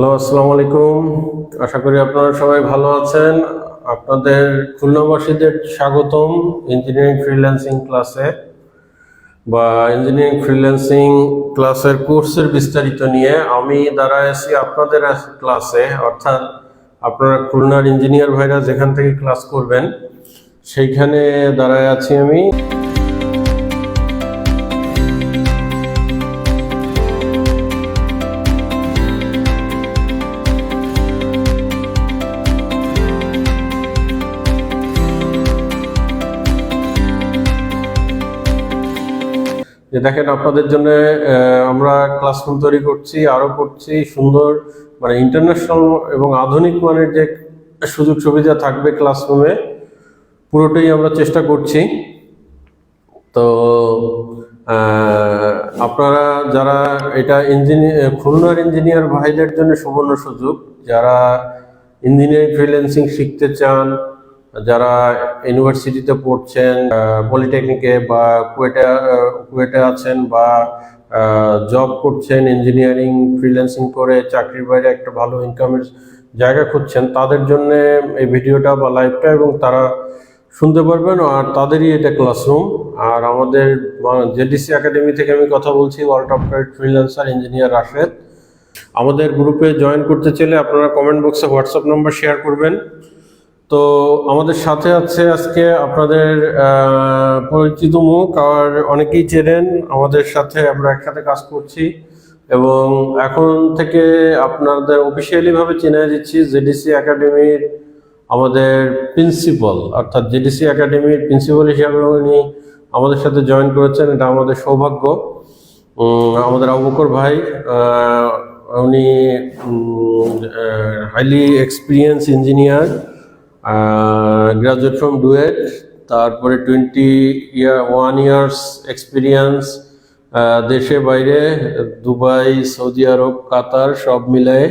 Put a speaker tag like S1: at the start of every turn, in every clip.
S1: Hello, আসসালামু আলাইকুম। আশা করি আপনারা সবাই ভালো আছেন। আপনাদের খুলনাবাসীদের স্বাগতম ইঞ্জিনিয়ারিং ফ্রিল্যান্সিং ক্লাসে। বা ইঞ্জিনিয়ারিং ফ্রিল্যান্সিং ক্লাসের কোর্সের বিস্তারিত নিয়ে আমি দাঁড়ায় আছি আপনাদের ক্লাসে, অর্থাৎ আপনারা খুলনার ইঞ্জিনিয়ার ভাইরা যেখান থেকে ক্লাস করবেন, সেইখানে দাঁড়ায় আছি আমি। যে দেখেন আপনাদের জন্য আমরা ক্লাসরুম তৈরি করছি আরও করছি, সুন্দর মানে ইন্টারন্যাশনাল এবং আধুনিক মানের যে সুযোগ সুবিধা থাকবে ক্লাসরুমে পুরোটাই আমরা চেষ্টা করছি। তো আপনারা যারা এটা ইঞ্জিনিয়ার খুলনার ইঞ্জিনিয়ার ভাইদের জন্য সুবর্ণ সুযোগ, যারা ইঞ্জিনিয়ারিং ফ্রিল্যান্সিং শিখতে চান যারা ইউনিভার্সিটিতে পড়ছেন পলিটেকনিকে বা কুয়েটে কুয়েটে আছেন বা জব করছেন ইঞ্জিনিয়ারিং ফ্রিল্যান্সিং করে চাকরির বাইরে একটা ভালো ইনকামের জায়গা খুঁজছেন, তাদের জন্য এই ভিডিওটা বা লাইভটা এবং তারা শুনতে পারবেন আর তাদেরই এটা ক্লাসরুম আর আমাদের জেডিসি একাডেমি থেকে আমি কথা বলছি world of trade freelancer engineer Rashed. আমাদের গ্রুপে জয়েন করতে চাইলে আপনারা কমেন্ট বক্সে হোয়াটসঅ্যাপ নম্বর শেয়ার করবেন। তো আমাদের সাথে আছে আজকে আপনাদের পরিচিত মুখ, আর অনেকেই চেনেন। আমাদের সাথে আমরা একসাথে কাজ করছি এবং এখন থেকে আপনাদের অফিসিয়ালি ভাবে চিনে দিচ্ছি জেডিসি একাডেমির আমাদের প্রিন্সিপাল অর্থাৎ জেডিসি একাডেমির প্রিন্সিপাল হিসাবে উনি আমাদের সাথে জয়েন করেছেন। এটা আমাদের সৌভাগ্য। আমাদের আবুকর ভাই উনি highly experience engineer graduate from DUET তারপরে twenty year one years experience দেশে বাইরে দুবাই সৌদি আরব কাতার সব মিলায়ে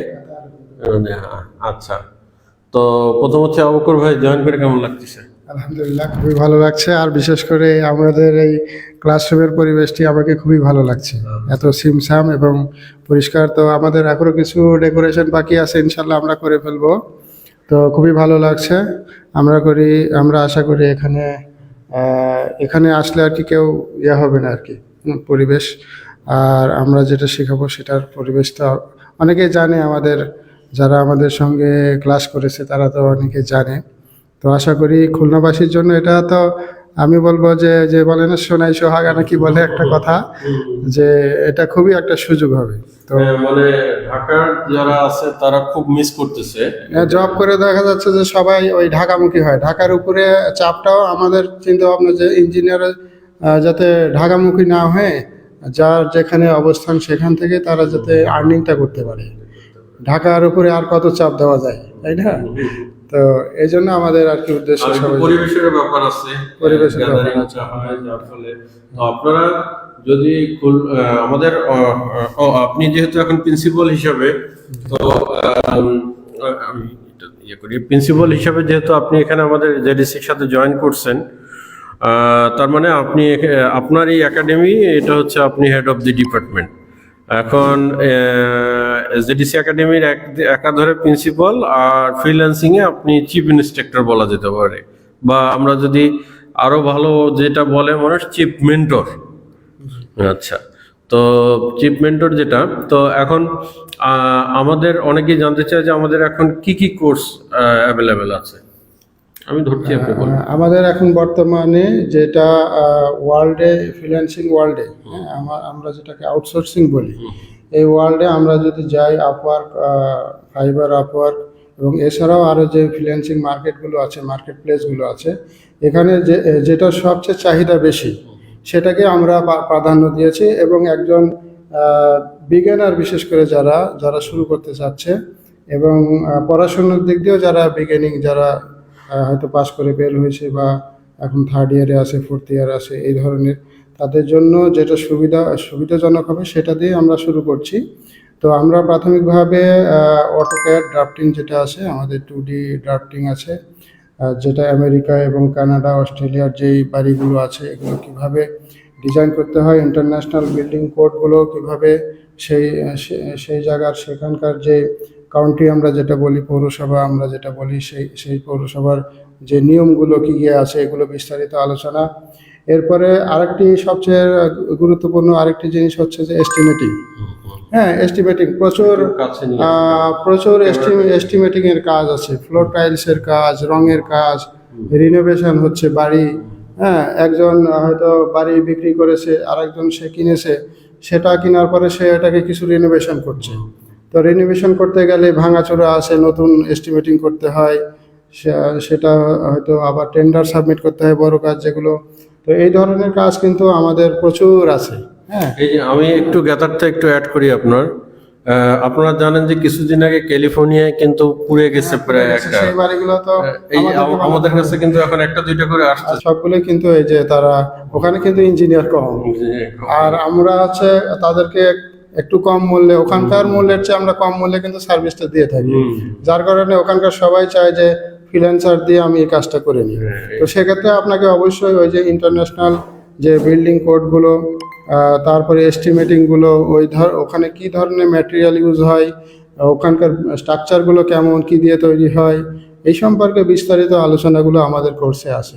S1: আচ্ছা। তো প্রথম হচ্ছে আবুকর ভাই জয়েন করে কেমন লাগতেছে?
S2: আলহামদুলিল্লাহ খুবই ভালো লাগছে। আর বিশেষ করে আমাদের এই ক্লাসরুমের পরিবেশটি আমাকে খুবই ভালো লাগছে। এত সিমসাম এবং পরিষ্কার। তো আমাদের এখনও কিছু ডেকোরেশন বাকি আছে ইনশাল্লাহ আমরা করে ফেলব। তো খুবই ভালো লাগছে। আমরা করি, আমরা আশা করি এখানে এখানে আসলে আর কি কেউ ইয়ে হবে না আর কি পরিবেশ। আর আমরা যেটা শেখাবো সেটার পরিবেশটা অনেকেই জানে আমাদের, যারা আমাদের সঙ্গে ক্লাস করেছে তারা তো অনেকে জানে। তো আশা করি খুলনাবাসীর জন্য এটা তো আমি বলব যে যে বলে না সোনাই সোহাগা নাকি বলে একটা কথা যে এটা খুবই একটা সুযোগ হবে। তো
S1: মানে ঢাকার যারা আছে তারা খুব মিস করতেছে।
S2: জব করে দেখা যাচ্ছে যে সবাই ওই ঢাকামুখী হয়। ঢাকার উপরে চাপটাও আমাদের চিন্তা ভাবনা যে ইঞ্জিনিয়ার যাতে ঢাকামুখী না হয়ে যার যেখানে অবস্থান সেখান থেকে তারা যাতে আর্নিংটা করতে পারে। ঢাকার উপরে আর কত চাপ দেওয়া যায় তাই না? তো এই জন্য আমাদের আর কি উদ্দেশ্য
S1: পরিবেশের ব্যাপার আছে।
S2: পরিবেশের
S1: আপনারা যদি আমাদের আপনি যেহেতু এখন প্রিন্সিপাল হিসাবে তো আমি এটা ইয়ে করি। প্রিন্সিপাল হিসাবে যেহেতু আপনি এখানে আমাদের জেডিসির সাথে জয়েন করছেন তার মানে আপনি আপনার এই একাডেমি এটা হচ্ছে আপনি হেড অফ দি ডিপার্টমেন্ট এখন জেডিসি একাডেমির এক একাধারে প্রিন্সিপাল আর ফ্রিল্যান্সিং এ আপনি চিফ ইনস্ট্রাক্টর বলা যেতে পারে। বা আমরা যদি আরও ভালো যেটা বলে মানুষ চিফ মেন্টর আচ্ছা তো চিফ মেন্টর যেটা তো এখন আমাদের অনেকেই জানতে চায় যে আমাদের এখন কি কি কোর্স অ্যাভেলেবেল আছে। আমি ধরছি আপনি
S2: আমাদের এখন বর্তমানে যেটা ওয়ার্ল্ডে ফ্রিল্যান্সিং ওয়ার্ল্ডে হ্যাঁ আমরা যেটাকে আউটসোর্সিং বলি এই ওয়ার্ল্ডে আমরা যদি যাই আপওয়ার্ক ফাইবার আপওয়ার্ক এবং এছাড়াও আরও যে ফ্রিল্যান্সিং মার্কেটগুলো আছে মার্কেট প্লেসগুলো আছে, এখানে যে, যেটা সবচেয়ে চাহিদা বেশি, সেটাকে আমরা প্রাধান্য দিয়েছি এবং একজন বিজ্ঞানার বিশেষ করে যারা যারা শুরু করতে চাচ্ছে এবং পড়াশোনার দিক দিয়েও যারা বিজ্ঞানিং যারা হয়তো পাশ করে বের হয়েছে বা এখন থার্ড ইয়ারে আছে ফোর্থ ইয়ার আছে, এই ধরনের তাদের জন্য যেটা সুবিধা, সুবিধাজনক হবে সেটা দিয়ে আমরা শুরু করছি। তো আমরা প্রাথমিকভাবে অটোক্যাড ড্রাফটিং যেটা আছে, আমাদের টু ডি ড্রাফটিং আছে যেটা আমেরিকা এবং কানাডা, অস্ট্রেলিয়ার যেই বাড়িগুলো আছে, এগুলো কীভাবে ডিজাইন করতে হয় ইন্টারন্যাশনাল বিল্ডিং কোডগুলো কীভাবে সেই সেই জায়গার সেখানকার যে কাউন্টি আমরা যেটা বলি, পৌরসভা আমরা যেটা বলি, সেই সেই পৌরসভার যে নিয়মগুলো কী কী আছে, এগুলো বিস্তারিত আলোচনা এরপরে আরেকটি সবচেয়ে গুরুত্বপূর্ণ আরেকটি জিনিস হচ্ছে যে এস্টিমেটিং হ্যাঁ এস্টিমেটিং প্রচুর প্রচুর এস্টিমেটিং এর কাজ আছে। ফ্লোর টাইলস এর কাজ রঙের কাজ রিনোভেশন হচ্ছে বাড়ি। হ্যাঁ একজন হয়তো বাড়ি বিক্রি করেছে আরেকজন সে কিনেছে সেটা কেনার পরে সে এটাকে কিছু রিনোভেশন করছে। তো রিনোভেশন করতে গেলে ভাঙাচোরা আছে নতুন এস্টিমেটিং করতে হয়। সেটা হয়তো আবার টেন্ডার সাবমিট করতে হয় বড় কাজ যেগুলো। তো এই ধরনের কাজ কিন্তু আমাদের প্রচুর আছে হ্যাঁ।
S1: এই যে আমি একটু গ্যাদারটা একটু অ্যাড করি আপনার। আপনারা জানেন যে কিছুদিন আগে ক্যালিফোর্নিয়ায় কিন্তু পুড়ে গেছে প্রায় একটা
S2: সেই বাড়িগুলো তো
S1: এই আমাদের কাছে কিন্তু এখন একটা দুইটা করে আসছে।
S2: আর সবগুলোই কিন্তু এই যে তারা ওখানে কিন্তু ইঞ্জিনিয়ার কম। আর আমরা হচ্ছে তাদেরকে একটু কম মূল্যে ওখানকার মূল্যের চেয়ে আমরা কম মূল্যে কিন্তু সার্ভিসটা দিয়ে থাকি। যার কারণে ওখানকার সবাই চায় যে ফ্রিল্যান্সার দিয়ে আমি এই কাজটা করে নিই। তো সেক্ষেত্রে আপনাকে অবশ্যই ওই যে ইন্টারন্যাশনাল যে বিল্ডিং কোডগুলো তারপরে এস্টিমেটিংগুলো ওই ধর ওখানে কি ধরনের ম্যাটেরিয়াল ইউজ হয় ওখানকার স্ট্রাকচারগুলো কেমন কি দিয়ে তৈরি হয় এই সম্পর্কে বিস্তারিত আলোচনাগুলো আমাদের কোর্সে আছে